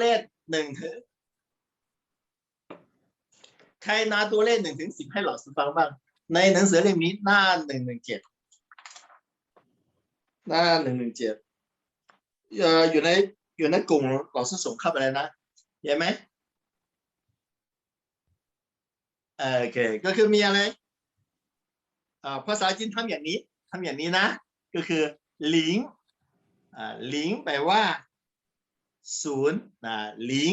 เลขหนึ่งถึงใครนาตัวเลขหนึ่งถึงสิบให้หลอดฟังบ้าง ในหนังสือเล่มนี้หน้าหนึ่งหนึ่งเจ็ดหน้าหนึ่งหนึ่งเจ็ดอยู่ในอยู่ในกลุ่มหลอดส่งเข้าไปเลยนะเห็นไหมโอเค ก็คือมีอะไรภาษาจีนทำอย่างนี้ทำอย่างนี้นะ ก็คือหลิงหลิงแปลว่า ศูนย์นะลิง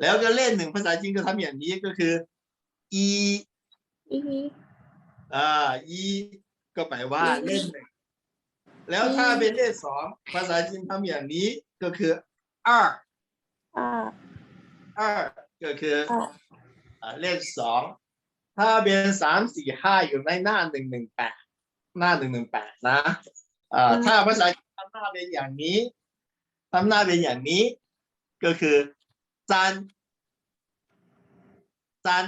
แล้วก็เลขหนึ่งภาษาจีนก็ทำอย่างนี้ก็คืออีอ่าอีก็หมายว่าเลขหนึ่งแล้วถ้าเป็นเลขสองภาษาจีนทำอย่างนี้ก็คืออ้าอ้าก็คือเลขสองถ้าเป็นสามสี่ห้าอยู่ในหน้าหนึ่งหนึ่งแปดหน้าหนึ่งหนึ่งแปดนะอ่าถ้าภาษาจีนทำหน้าเป็นอย่างนี้ ทำหน้าเป็นอย่างนี้ ก็คือซันซัน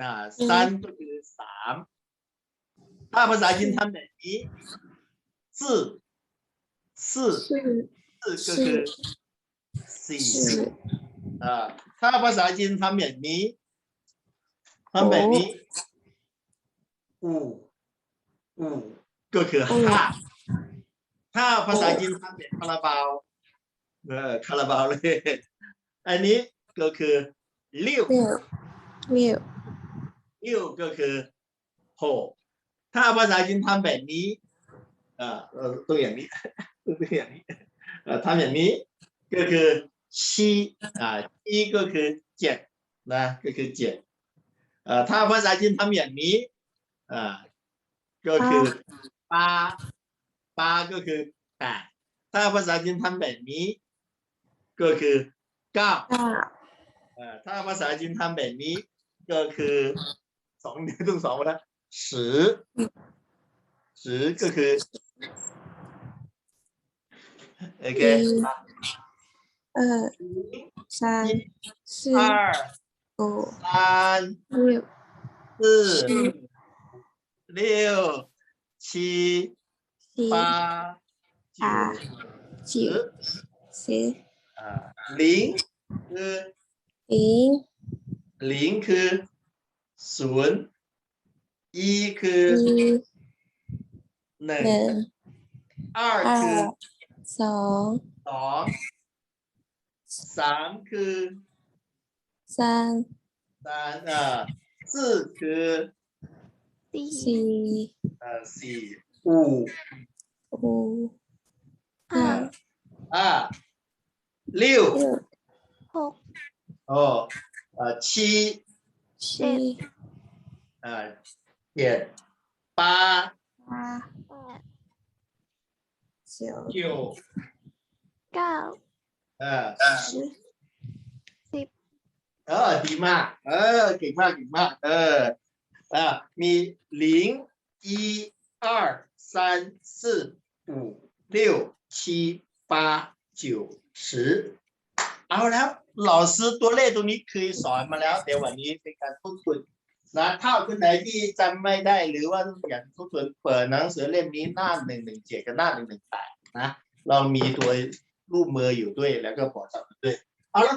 นะซันก็คือสามถ้าภาษาจีนทำแบบนี้สี่สี่四สี่ก็คือสี่四อ่าถ้าภาษาจีนทำแบบนี้ทำแบบนี้อู่อู่ก็คือห้าถ้าภาษาจีนทำแบบคาราบาว เออคาราบาวเลยอันนี้ก็คือเลี้ยว六六เลี้ยวก็คือหกถ้าภาษาจีนทำแบบนี้อ่าเออตัวอย่างนี้ตัวอย่างนี้เอ่อทำอย่างนี้ก็คือชีอ่าชีก็คือเจ็ดนะก็คือเจ็ดเอ่อถ้าภาษาจีนทำอย่างนี้อ่าก็คือป้าป้าก็คือแปดถ้าภาษาจีนทำแบบนี้ ก็คือเก้า 二 เอ่อถ้าภาษาจีนทำแบบนี้ ก็คือสองนิ้วต้องสองนะสือสือก็คือโอเค 一二三四二五三六四六七七八九八十九十 อ่าลิงคือ 零 ลิงคือศูนย์อีคือ 一 หนึ่ง 零 二คือ 二สอง สองสามคือ สาม สามเอ่อสี่คือ สี่ เอ่อสี่อู่ 五ห้า อ่า 六六หก 哦呃七 七呃点八八八九九เก้า 呃 สิบ เออดีมาก เออเก่งมากเก่งมากเอออ่ามี零一二三四五六七八 九十เอาแล้วหลอซื้อตัวเลขตรงนี้เคยสอนมาแล้วเดี๋ยววันนี้เป็นการทบทวนนะเท่าคนไหนที่จำไม่ได้หรือว่าอยากทบทวนเปิดหนังสือเล่มนี้หน้าหนึ่งหนึ่งเจ็ดกับหน้าหนึ่งหนึ่งแปดนะเรามีตัวรูปมืออยู่ด้วยแล้วก็บอกด้วยเอาละ